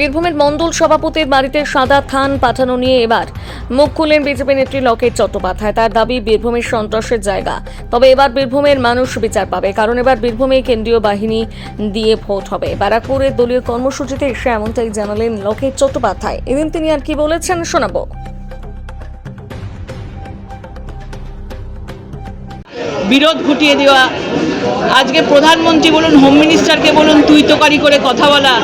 বীরভূমের মণ্ডল সভাপতির বাড়িতে সাদা থান পাঠানো নিয়ে এবার মুখ খুললেন বিজেপি নেত্রী লকেট চট্টোপাধ্যায়। তার দাবি, বীরভূমের সন্ত্রাসের জায়গা। তবে এবার বীরভূমের মানুষ বিচার পাবে, কারণ এবার বীরভূমে কেন্দ্রীয় বাহিনী দিয়ে ভোট হবে। ব্যারাকপুরের দলীয় কর্মসূচিতে এসে এমনটাই জানালেন লকেট চট্টোপাধ্যায়। এদিন তিনি আর কি বলেছেন শোনাবো। বিরোধ ঘটিয়ে দেওয়া আজকে প্রধানমন্ত্রী বলুন হোম মিনিস্টারকে বলুন তুই তোকারি করে কথা বলা,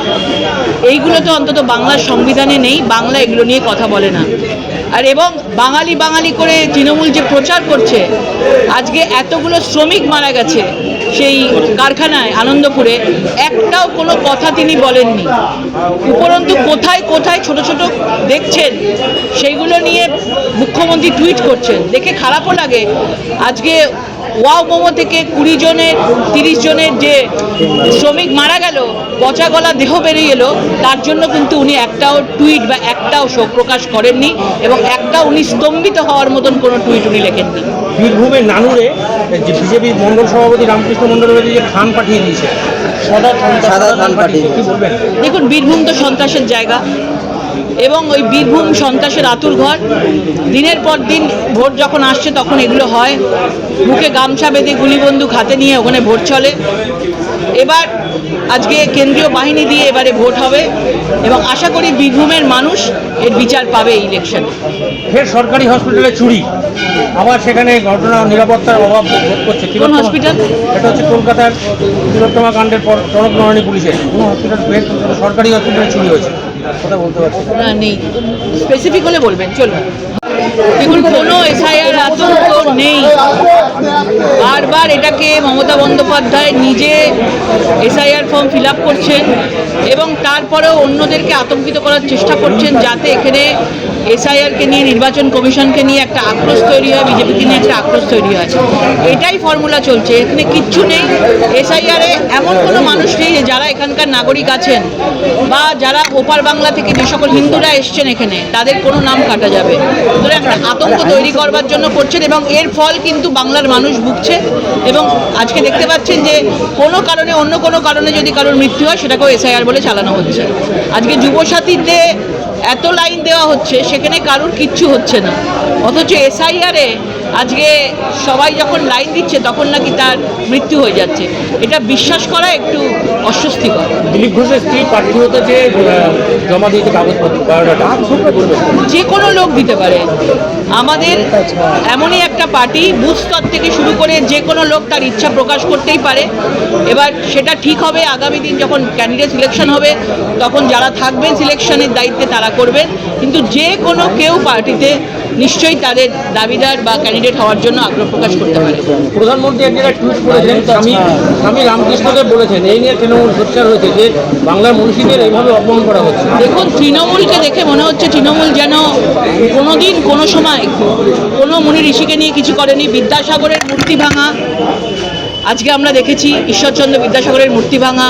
এইগুলো তো অন্তত বাংলার সংবিধানে নেই, বাংলা এগুলো নিয়ে কথা বলে না। আর এবং বাঙালি বাঙালি করে তৃণমূল যে প্রচার করছে, আজকে এতগুলো শ্রমিক মারা গেছে সেই কারখানায়, আনন্দপুরে, একটাও কোনো কথা তিনি বলেননি। উপরন্তু কোথায় কোথায় ছোট ছোট দেখছেন, সেইগুলো নিয়ে মুখ্যমন্ত্রী টুইট করছেন। দেখে খারাপও লাগে। আজকে ওয়াও মোমো থেকে কুড়ি জনের তিরিশ জনের যে শ্রমিক মারা গেল পচা গলা দেহ বেরিয়ে এলো তার জন্য কিন্তু উনি একটাও টুইট বা একটাও শোক প্রকাশ করেননি এবং একটা উনি স্তম্ভিত হওয়ার মতন কোনো টুইট উনি লেখেননি। বীরভূমের নানুরে যে বিজেপি মন্ডল সভাপতি রামকৃষ্ণ মন্ডল যে খান পাঠিয়ে দিয়েছে। সাদা থান পাঠিয়ে দেখুন বীরভূম তো সন্ত্রাসের জায়গা। এবং ওই বীরভূম সন্ত্রাসের আতুর ঘর। দিনের পর দিন ভোট যখন আসছে তখন এগুলো হয়। মুখে গামছা বেঁধে গুলিবন্দুক হাতে নিয়ে ওখানে ভোট চলে। এবার আজকে কেন্দ্রীয় বাহিনী দিয়ে এবারে ভোট হবে এবং আশা করি বীরভূমের মানুষ এর বিচার পাবে এই ইলেকশনে ফের সরকারি হসপিটালে চুরি। আবার সেখানে ঘটনা নিরাপত্তার অভাব করছে। কোন হসপিটাল? এটা হচ্ছে কলকাতার তিলোত্তমা কাণ্ডের পর নরণী পুলিশের। কোন হসপিটাল সরকারি হসপিটালে চুরি হয়েছে। কথা বলতে পারছি না। নেই স্পেসিফিক হলে বলবেন, চলুন দেখুন, কোনো এসআইআর আতঙ্ক নেই বারবার এটাকে মমতা বন্দ্যোপাধ্যায় নিজে এসআইআর ফর্ম ফিল করছেন এবং তারপরেও অন্যদেরকে আতঙ্কিত করার চেষ্টা করছেন যাতে এখানে এসআইআরকে নিয়ে, নির্বাচন কমিশনকে নিয়ে একটা আক্রোশ তৈরি হয়, বিজেপিকে নিয়ে একটা আক্রোশ তৈরি হয়। এটাই ফর্মুলা চলছে। এখানে কিচ্ছু নেই। এসআইআরে এমন কোনো মানুষ নেই যারা এখানকার নাগরিক আছেন বা যারা ওপার বাংলা থেকে যে সকল হিন্দুরা এসছেন এখানে, তাদের কোনো নাম কাটা যাবে। একটা আতঙ্ক তৈরি করবার জন্য করছেন এবং এর ফল কিন্তু বাংলার মানুষ ভুগছে এবং আজকে দেখতে পাচ্ছেন যে কোনো কারণে অন্য কোনো কারণে যদি কারোর মৃত্যু হয়, সেটাকেও এসআইআর বলে চালানো হচ্ছে। আজকে যুবসাথীতে এত লাইন দেওয়া হচ্ছে, সেখানে কারোর কিচ্ছু হচ্ছে না। অথচ এসআইআরে আজকে সবাই যখন লাইন দিচ্ছে তখন নাকি তার মৃত্যু হয়ে যাচ্ছে। এটা বিশ্বাস করা একটু অস্বস্তিকর। দিলীপ ঘোষের স্ত্রী প্রার্থী হতে যে জমা দিয়েছে কাগজপত্র যে কোনো লোক দিতে পারে। আমাদের এমনই একটা পার্টি বুথ স্তর থেকে শুরু করে যে কোনো লোক তার ইচ্ছা প্রকাশ করতেই পারে। এবার সেটা ঠিক হবে আগামী দিন যখন ক্যান্ডিডেট সিলেকশন হবে তখন যারা থাকবেন সিলেকশনের দায়িত্বে তারা করবেন। কিন্তু যে কোনো কেউ পার্টিতে নিশ্চয়ই তাদের দাবিদার বা ক্যান্ডিডেট হওয়ার জন্য আগ্রহ প্রকাশ করতে পারে। প্রধানমন্ত্রী এক জায়গায় টুইট করেছেন স্বামী স্বামী রামকৃষ্ণকে বলেছেন এই নিয়ে তৃণমূল সোচ্চার হয়েছে যে বাংলার মনীষীদের এইভাবে অপমান করা হচ্ছে। দেখুন তৃণমূলকে দেখে মনে হচ্ছে তৃণমূল যেন কোনোদিন কোনো সময় কোনো মুনি ঋষিকে নিয়ে কিছু করেনি। বিদ্যাসাগরের মূর্তি ভাঙা আজকে আমরা দেখেছি ঈশ্বরচন্দ্র বিদ্যাসাগরের মূর্তি ভাঙা।